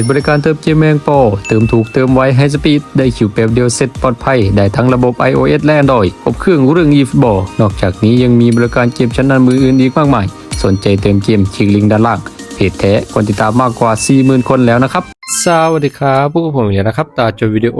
จบริการเติมเกมเมงโปเติมถูกเติมไวให้สปีดได้คิวแป๊บเดียวเสร็จปลอดภัย ได้ทั้งระบบ iOS และ Android ครบเครื่องเรื่องยีฟบอนอกจากนี้ยังมีบริการเกมชั้นนำมืออื่นอีกมากมาย สนใจเติมเกมคลิกลิงก์ด้านล่างเพจแท้คนติดตามมากกว่า 40,000 คนแล้วนะครับ สวัสดีครับพวกผมเนี่ยนะครับ ตาจอวิดีโอ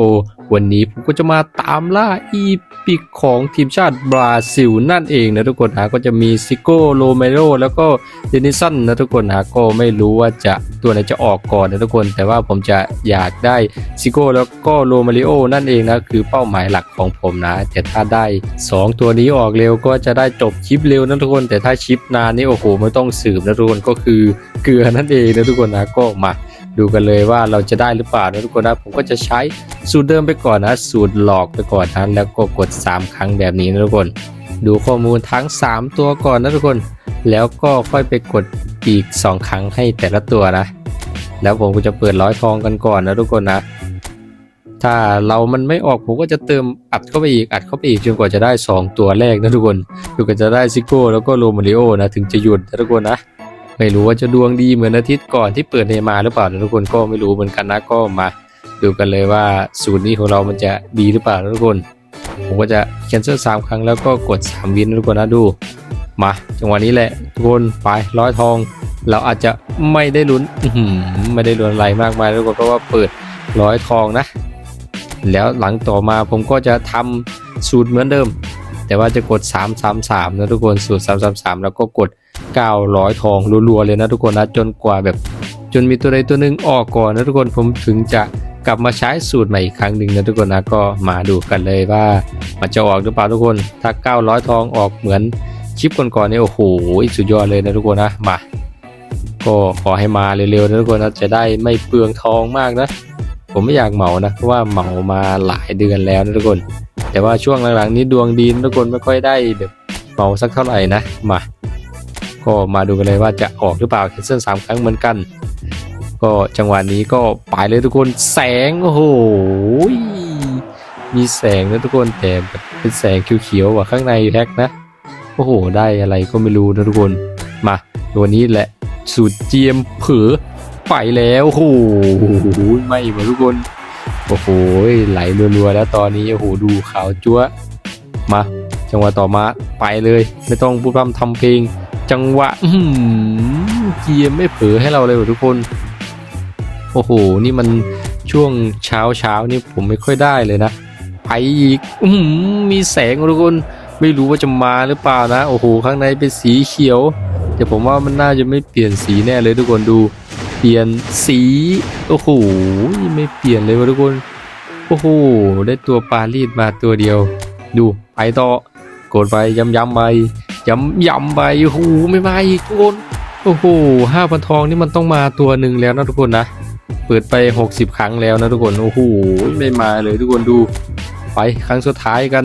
วันนี้ผมก็จะมาตามล่าอีพิกของทีมชาติบราซิลนั่นเองนะทุกคนนะก็จะมีซิโก้โรเมโรแล้วก็เดนิสันนะทุกคนนะก็ไม่รู้ว่าจะตัวไหนจะออกก่อนนะทุกคน แต่ว่าผมจะอยากได้ซิโก้แล้วก็โรมาริโอนั่นเองนะคือเป้าหมายหลักของผมนะ แต่ถ้าได้ 2 ตัวนี้ออกเร็วก็จะได้จบคลิปเร็วนะทุกคน แต่ถ้าชิปนานนี่โอ้โหไม่ต้องสืบนะทุกคนก็คือเกลือนั่นเองนะทุกคนนะก็มา ดูกันเลยว่าเราจะได้หรือเปล่านะทุกคนนะผมก็จะใช้สูตรเดิมไปก่อนนะ สูตรหลอกไปก่อนนะแล้วก็กด 3 ครั้งแบบนี้นะทุกคน ดูข้อมูลทั้ง 3 ตัวก่อนนะทุกคน แล้วก็ค่อยไปกดอีก 2 ครั้งให้แต่ละตัวนะ แล้วผมก็จะเปิดร้อยทองกันก่อนนะทุกคนนะ ถ้าเรามันไม่ออกผมก็จะเติมอัดเข้าไปอีกอัดเข้าไปอีกจนกว่าจะได้ 2 ตัวแรกนะทุกคนจนกว่าจะได้ซิโก้แล้วก็โรมาริโอนะถึงจะหยุดนะทุกคนนะ ไม่รู้ว่าจะดวงดีเหมือนอาทิตย์ก่อนที่เปิดเนมาหรือเปล่าทุกคนก็ไม่รู้เหมือนกันนะก็มาดูกันเลยว่าสูตรนี้ของเรามันจะดีหรือเปล่าทุกคน ผมก็จะแคนเซิลสามครั้งแล้วก็กด 3 วินทุกคนนะดู มาจังหวะนี้แหละทุกคนไปร้อยทอง เราอาจจะไม่ได้ลุ้นไม่ได้ลุ้นอะไรมากมายทุกคนเพราะว่าเปิดร้อยทองนะ แล้วหลังต่อมาผมก็จะทำสูตรเหมือนเดิม แต่ว่าจะกด 333นะทุกคนสูตร 333 แล้วก็กด 900 ทองรัวๆเลยนะทุกคนนะจนกว่าแบบจนมีตัวใดตัวหนึ่งออกก่อนนะทุกคนผมถึงจะกลับมาใช้สูตรใหม่อีกครั้งหนึ่งนะทุกคนนะก็มาดูกันเลยว่ามันจะออกหรือเปล่าทุกคนถ้า 900 ทองออกเหมือนคลิปก่อนๆนี่โอ้โหสุดยอดเลยนะทุกคนนะมา ก็ขอให้มาเร็วๆนะทุกคนนะจะได้ไม่เปลืองทองมากนะ ผมไม่อยากเหมานะเพราะว่าเหมามาหลายเดือนแล้วนะทุกคน แต่ว่าช่วงหลังๆนี้ดวงดีนทุกคนไม่ค่อยได้แบบเหมาสักเท่าไหร่นะมา ก็มาดูกันเลยว่าจะออกหรือเปล่าแคนเซิลสามครั้งเหมือนกัน ก็จังหวะนี้ก็ไปเลยทุกคนแสงโอ้โหมีแสงนะทุกคนแต่เป็นแสงเขียวๆว่ะข้างในแฮกนะโอ้โห ได้อะไรก็ไม่รู้นะทุกคน มาตัวนี้แหละสูตรเจียมเผือไปแล้วโอ้โหไม่หมดทุกคนโอ้โหไหลรัวๆแล้วตอนนี้โอ้โหดูขาวจั๊วมา จังหวะต่อมาไปเลย ไม่ต้องพูดพร่ำทำเพลง จังหวะอื้อหือเกียร์ไม่เผลอให้เราเลยวะทุกคน โอ้โห นี่มันช่วงเช้าเช้านี่ผมไม่ค่อยได้เลยนะไปอีกอื้อหือมีแสงทุกคน ไม่รู้ว่าจะมาหรือเปล่านะ โอ้โห ข้างในเป็นสีเขียว แต่ผมว่ามันน่าจะไม่เปลี่ยนสีแน่เลยทุกคนดู เปลี่ยนสี โอ้โห ไม่เปลี่ยนเลยวะทุกคน โอ้โห ได้ตัวปลาลีดมาตัวเดียว ดู ไปต่อกดไปย้ำๆไป ย้ำย้ำไปโอ้โหไม่มาอีกทุกคนโอ้โหห้าพันทองนี่มันต้องมาตัวหนึ่งแล้วนะทุกคนนะ เปิดไป 60 ครั้งแล้วนะทุกคน โอ้โหไม่มาเลยทุกคนดู ไปครั้งสุดท้ายกัน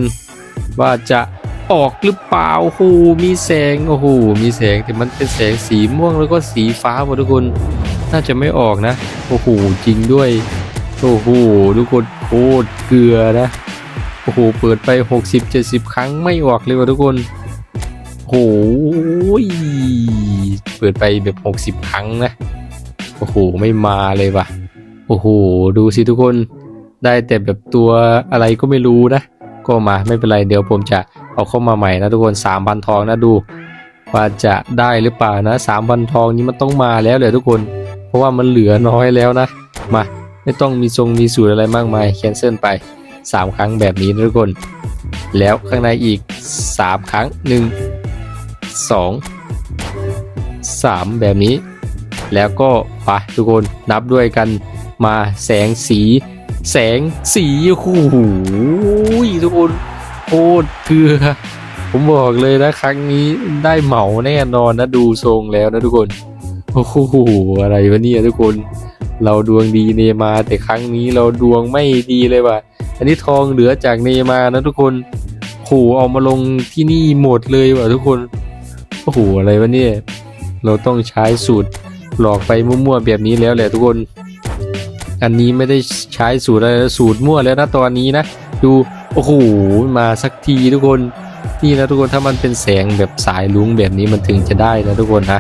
ว่าจะออกหรือเปล่าโอ้โหมีแสงโอ้โหมีแสงแต่มันเป็นแสงสีม่วงแล้วก็สีฟ้าหมดทุกคน น่าจะไม่ออกนะ โอ้โหจริงด้วยโอ้โหทุกคนโคตรเกลือนะโอ้โหเปิดไป 60-70 ครั้งไม่ออกเลยว่ะทุกคน โอ้โหเปิดไปแบบ60ครั้งนะ โอ้โห ไม่มาเลยว่ะ โอ้โห ดูสิทุกคน ได้แต่แบบตัวอะไรก็ไม่รู้นะ ก็มาไม่เป็นไร เดี๋ยวผมจะเอาเข้ามาใหม่นะทุกคน3,000ทองนะดูว่าจะได้หรือเปล่านะ3,000ทองนี้มันต้องมาแล้วเลยทุกคน เพราะว่ามันเหลือน้อยแล้วนะ มา ไม่ต้องมีทรงมีสูตรอะไรมากมายแคนเซิลไป3ครั้งแบบนี้นะทุกคน แล้วข้างในอีก3ครั้ง1 2 3 แบบนี้ แล้วก็ไปทุกคนนับด้วยกันมาแสงสี แสงสีโอ้โหทุกคนโคตรเกลือผมบอกเลยนะครั้งนี้ได้เหมาแน่นอนนะดูทรงแล้วนะทุกคนโอ้โหอะไรวะเนี่ยทุกคน เราดวงดีเนมาแต่ครั้งนี้เราดวงไม่ดีเลยว่ะอันนี้ทองเหลือจากเนมานะทุกคนโหเอามาลงที่นี่หมดเลยว่ะทุกคน อ้โหอะไรวะเนี่ย เราต้องใช้สูตรหลอกไปมั่วๆแบบนี้แล้วแหละทุกคน อันนี้ไม่ได้ใช้สูตรอะไรสูตรมั่วแล้วนะตอนนี้นะ ดูโอ้โหมาสักทีทุกคนนี่นะทุกคนถ้ามันเป็นแสงแบบสายลุ้งแบบนี้มันถึงจะได้นะทุกคนนะ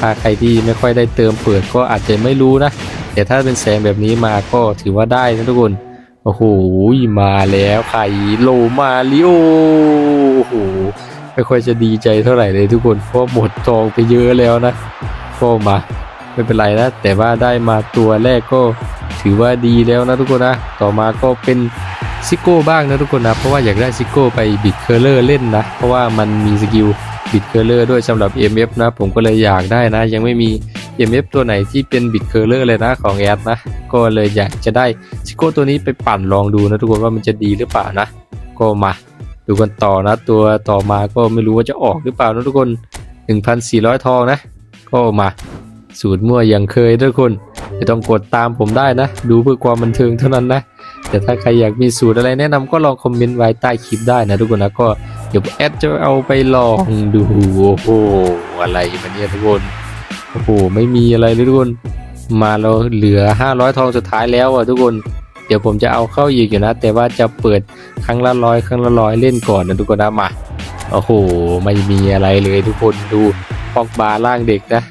ถ้าใครที่ไม่ค่อยได้เติมเปิดก็อาจจะไม่รู้นะ แต่ถ้าเป็นแสงแบบนี้มาก็ถือว่าได้นะทุกคน โอ้โหมาแล้วไข่โลมาริโอ ไม่ค่อยจะดีใจเท่าไหร่เลยทุกคนเพราะหมดทองไปเยอะแล้วนะก็มาไม่เป็นไรนะแต่ว่าได้มาตัวแรกก็ถือว่าดีแล้วนะทุกคนนะต่อมาก็เป็นซิโก้บ้างนะทุกคนนะเพราะว่าอยากได้ซิโก้ไปบิดเคอร์เลอร์เล่นนะเพราะว่ามันมีสกิลบิดเคอร์เลอร์ด้วยสำหรับ MF นะ ผมก็เลยอยากได้นะ ยังไม่มี MF ตัวไหนที่เป็นบิดเคอร์เลอร์เลยนะของแอดนะ ก็เลยอยากจะได้ซิโก้ตัวนี้ไปปั่นลองดูนะทุกคนว่ามันจะดีหรือเปล่านะ ก็มา ดูกันต่อนะ ตัวต่อมาก็ไม่รู้ว่าจะออกหรือเปล่านะทุกคน 1,400 ทองนะ ก็มาสูตรมั่วอย่างเคยทุกคนจะต้องกดตามผมได้นะ ดูเพื่อความบันเทิงเท่านั้นนะ แต่ถ้าใครอยากมีสูตรอะไรแนะนำก็ลองคอมเมนต์ไว้ใต้คลิปได้นะทุกคนนะก็เดี๋ยวแอดจะเอาไปลองดูโอ้โหอะไรมันเนี่ยทุกคนโอ้โหไม่มีอะไรเลยทุกคน มาเราเหลือ 500 ทองสุดท้ายแล้วอะทุกคน เดี๋ยวผมจะเอาเข้าอีกอยู่นะ แต่ว่าจะเปิดครั้งละร้อยครั้งละร้อยเล่นก่อนนะทุกคนนะมาโอ้โหไม่มีอะไรเลยทุกคนดูปอกบาร่างเด็กนะ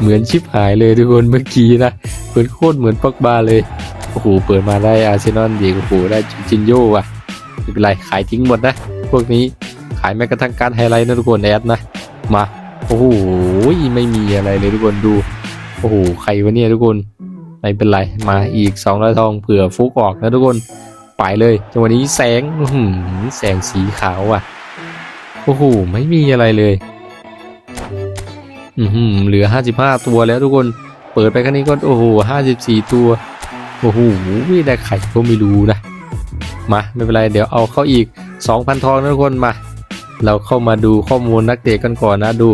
เหมือนชิปหายเลยทุกคนเมื่อกี้นะเหมือนโคตรเหมือนปอกบาเลยโอ้โหเปิดมาได้อาร์เซนอลดีโอ้โหได้จินโยว่ะไม่เป็นไรขายทิ้งหมดนะ พวกนี้ขายแม้กระทั่งการไฮไลท์นะทุกคนแอดนะมาโอ้โหไม่มีอะไรเลยทุกคนดูโอ้โหใครวะเนี่ยทุกคน ไม่เป็นไร มาอีก200ทองเผื่อฟุกออกนะทุกคนไปเลยจังหวะนี้แสงหือแสงสีขาวอะโอ้โหไม่มีอะไรเลยอือหือเหลือ55ตัวแล้วทุกคนเปิดไปครั้นี้ก็โอ้โห54ตัวโอ้โหได้ไข่ก็ไม่รู้นะมาไม่เป็นไรเดี๋ยวเอาเข้าอีก 2,000 ทองนะทุกคนมา เราเข้ามาดูข้อมูลนักเตะกันก่อนนะดู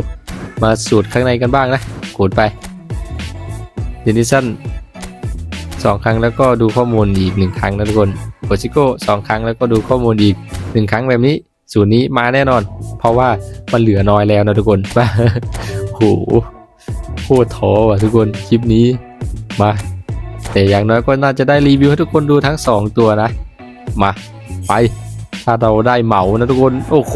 มาสูตรข้างในกันบ้างนะกดไปเดนิสัน สองครั้งแล้วก็ดูข้อมูลอีกหนึ่งครั้งนะทุกคนโปชิโก้สองครั้งแล้วก็ดูข้อมูลอีกหนึ่งครั้งแบบนี้สูตรนี้มาแน่นอน เพราะว่ามันเหลือน้อยแล้วนะทุกคนโหโคตรท้อว่ะทุกคนคลิปนี้มาแต่อย่างน้อยก็น่าจะได้รีวิวให้ทุกคนดูทั้งสองตัวนะ มาไป ถ้าเราได้เหมานะทุกคน โอ้โห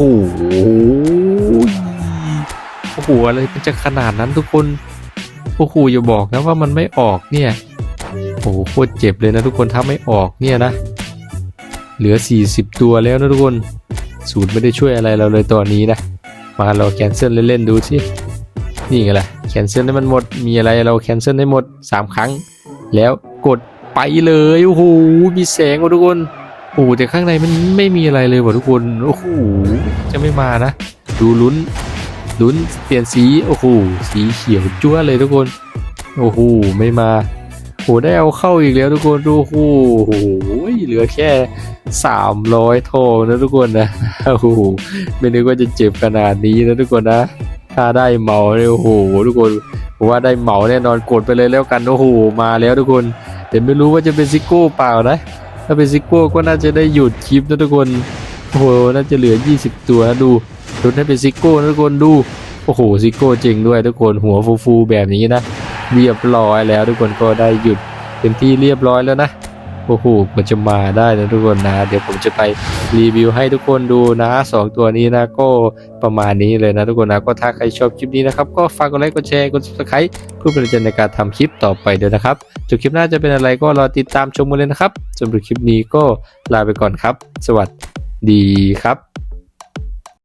โอ้โหอะไรมันจะขนาดนั้นทุกคนโอ้โหอย่าบอกนะว่ามันไม่ออกเนี่ย อ้โหโคตรเจ็บเลยนะทุกคนถ้าไม่ออกเนี่ยนะ เหลือ 40 ตัวแล้วนะทุกคน สูตรไม่ได้ช่วยอะไรเราเลยตอนนี้นะ มาเราแคนเซิลเล่นๆดูสินี่ไงล่ะแคนเซิลให้มันหมด มีอะไรเราแคนเซิลได้หมด 3 ครั้ง แล้วกดไปเลยโอ้โหมีแสงว่ะทุกคนโอ้โหแต่ข้างในมันไม่มีอะไรเลยว่ะทุกคนโอ้โหจะไม่มานะ ดูลุ้นลุ้นเปลี่ยนสีโอ้โหสีเขียวจั๊วเลยทุกคน โอ้โหไม่มา โหได้เอาเข้าอีกแล้วทุกคนดูโอ้โหเหลือแค่สามร้อยทองนะทุกคนนะโอ้โหไม่นึกว่าจะเจ็บขนาดนี้นะทุกคนนะ ถ้าได้เหมาเนี่ยโอ้โหทุกคนผมว่าได้เหมาแน่นอนกดไปเลยแล้วกันโอ้โหมาแล้วทุกคนแต่ไม่รู้ว่าจะเป็นซิโก้เปล่านะ ถ้าเป็นซิโก้ก็น่าจะได้หยุดคลิปนะทุกคนโอ้โหน่าจะเหลือ 20 ตัวนะดูลุ้นให้เป็นซิโก้นะทุกคนดูโอ้โหซิโก้จริงด้วยทุกคนหัวฟูๆแบบนี้นะ เรียบร้อยแล้วทุกคนก็ได้หยุดเป็นที่เรียบร้อยแล้วนะโอ้โหมันจะมาได้นะทุกคนนะ เดี๋ยวผมจะไปรีวิวให้ทุกคนดูนะสองตัวนี้นะก็ประมาณนี้เลยนะทุกคนนะ ก็ถ้าใครชอบคลิปนี้นะครับ ก็ฝากกดไลค์กดแชร์กด subscribe เพื่อเป็นกำลังใจในการทำคลิปต่อไปด้วยนะครับจบคลิปหน้าจะเป็นอะไรก็รอติดตามชมกันเลยนะครับสำหรับคลิปนี้ก็ลาไปก่อนครับ สวัสดีครับ